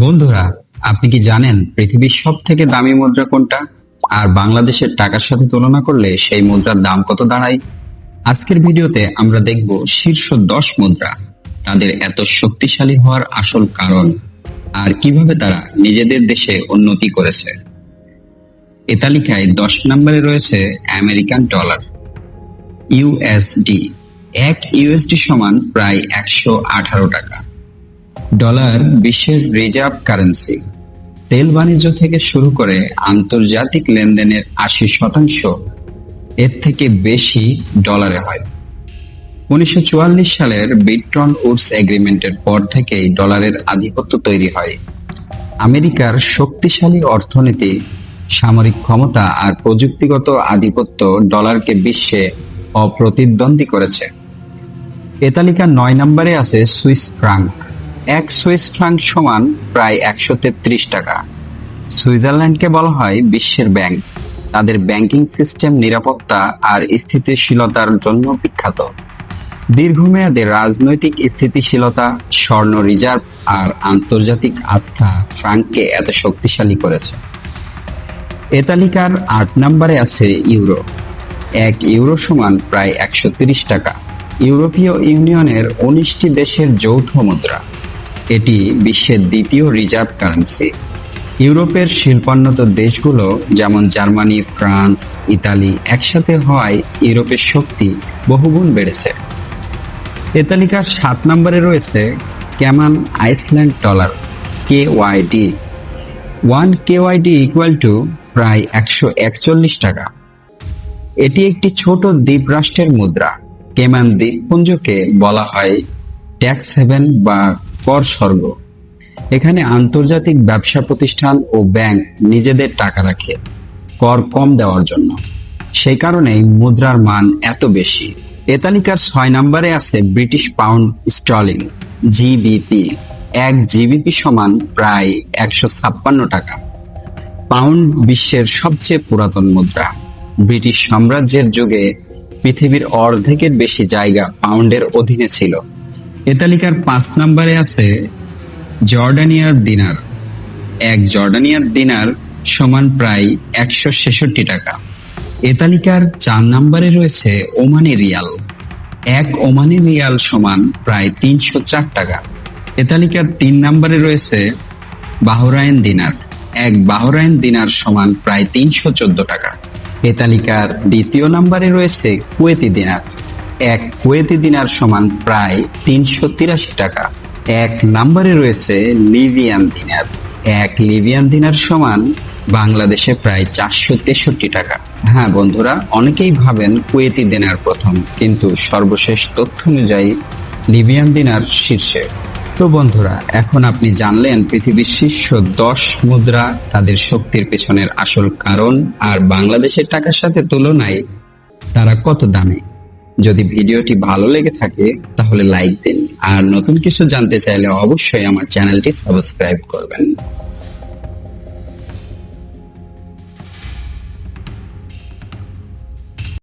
বন্ধুরা, আপনি কি জানেন পৃথিবীর সব থেকে দামি মুদ্রা কোনটা? আর বাংলাদেশের টাকার সাথে তুলনা করলে সেই মুদ্রার দাম কত দাঁড়ায়? আজকের ভিডিওতে আমরা দেখব শীর্ষ দশ মুদ্রা। তাদের এত শক্তিশালী হওয়ার আসল কারণ আর কীভাবে তারা নিজেদের দেশে উন্নতি করেছে। এ তালিকায় দশ নম্বরে রয়েছে আমেরিকান ডলার, ইউএসডি। এক ইউএসডি সমান প্রায় একশো আঠারো টাকা। ডলার বিশ্বের রিজার্ভ কারেন্সি। তেল বাণিজ্য থেকে শুরু করে আন্তর্জাতিক লেনদেনের আশি শতাংশ এর থেকে বেশি ডলারে হয়। উনিশশো চুয়াল্লিশ সালের বিট্রন উডস এগ্রিমেন্টের পর থেকেই ডলারের আধিপত্য তৈরি হয়। আমেরিকার শক্তিশালী অর্থনীতি, সামরিক ক্ষমতা আর প্রযুক্তিগত আধিপত্য ডলারকে বিশ্বে অপ্রতিদ্বন্দ্বী করেছে। এ তালিকার নয় নম্বরে আছে সুইস ফ্রাঙ্ক। এক সুইস ফ্রাঙ্ক সমান প্রায় একশো তেত্রিশ টাকা। সুইজারল্যান্ডকে বলা হয় বিশ্বের ব্যাংক। তাদের ব্যাংকিং সিস্টেম নিরাপত্তা আর স্থিতিশীলতার জন্য বিখ্যাত। দীর্ঘমেয়াদে রাজনৈতিক স্থিতিশীলতা, স্বর্ণ রিজার্ভ আর আন্তর্জাতিক আস্থা ফ্রাঙ্ককে এত শক্তিশালী করেছে। এ তালিকার আট নম্বরে আছে ইউরো। এক ইউরো সমান প্রায় একশো টাকা। ইউরোপীয় ইউনিয়নের উনিশটি দেশের যৌথ মুদ্রা। এটি বিশ্বের দ্বিতীয় রিজার্ভ কারেন্সি ইউরোপের শিল্পোন্নত দেশগুলো যেমন জার্মানি, ফ্রান্স, ইতালি একসাথে হওয়ায় ইউরোপের শক্তি বহুগুণ বেড়েছে। এ তালিকার সাত নম্বরে রয়েছে Cayman Islands dollar K YD one K YD equal to প্রায় একশো একচল্লিশ টাকা। এটি একটি ছোট দ্বীপ রাষ্ট্রের মুদ্রা। কেমান দ্বীপপুঞ্জকে বলা হয় ট্যাক্স হেভেন বা কর স্বর্গ। এখানে আন্তর্জাতিক ব্যবসা প্রতিষ্ঠান ও ব্যাংক নিজেদের টাকা রাখে, কর কম দেওয়ার জন্য। সেই কারণেই মুদ্রার মান এত বেশি। এ তালিকার ছয় নম্বরে আছে ব্রিটিশ পাউন্ড স্টলিং জিবিপি এক জিবিপি সমান প্রায় একশো ছাপ্পান্ন টাকা। পাউন্ড বিশ্বের সবচেয়ে পুরাতন মুদ্রা। ব্রিটিশ সাম্রাজ্যের যুগে পৃথিবীর অর্ধেকের বেশি জায়গা পাউন্ডের অধীনে ছিল। এ তালিকার পাঁচ নম্বরে আছে জর্ডানিয়ার দিনার। এক জর্ডানিয়ার দিনার সমান প্রায় একশো ছেষট্টি টাকা। এ তালিকার চার নম্বরে রয়েছে ওমানি রিয়াল। এক ওমানি রিয়াল সমান প্রায় তিনশো চার টাকা। এ তালিকার তিন নম্বরে রয়েছে বাহরাইন দিনার। এক বাহরাইন দিনার সমান প্রায় তিনশো চোদ্দ টাকা। এ তালিকার দ্বিতীয় নম্বরে রয়েছে কুয়েতি দিনার। এক কুয়েতি দিনার সমান প্রায় তিনশো তিরাশি টাকা। এক নম্বরে রয়েছে লিবিয়ান দিনার। এক লিবিয়ান দিনার সমান বাংলাদেশে প্রায় চারশো তেষট্টি টাকা। হ্যাঁ বন্ধুরা, অনেকেই ভাবেন কুয়েতি দিনার প্রথম, কিন্তু সর্বশেষ তথ্য অনুযায়ী লিবিয়ান দিনার শীর্ষে। তো বন্ধুরা, এখন আপনি জানলেন পৃথিবীর শীর্ষ দশ মুদ্রা তাদের শক্তির পেছনের আসল কারণ আর বাংলাদেশের টাকার সাথে তুলনায় তারা কত দামি। যদি ভিডিওটি ভালো লেগে থাকে, তাহলে লাইক দিন। আর নতুন কিছু জানতে চাইলে অবশ্যই আমার চ্যানেলটি সাবস্ক্রাইব করবেন।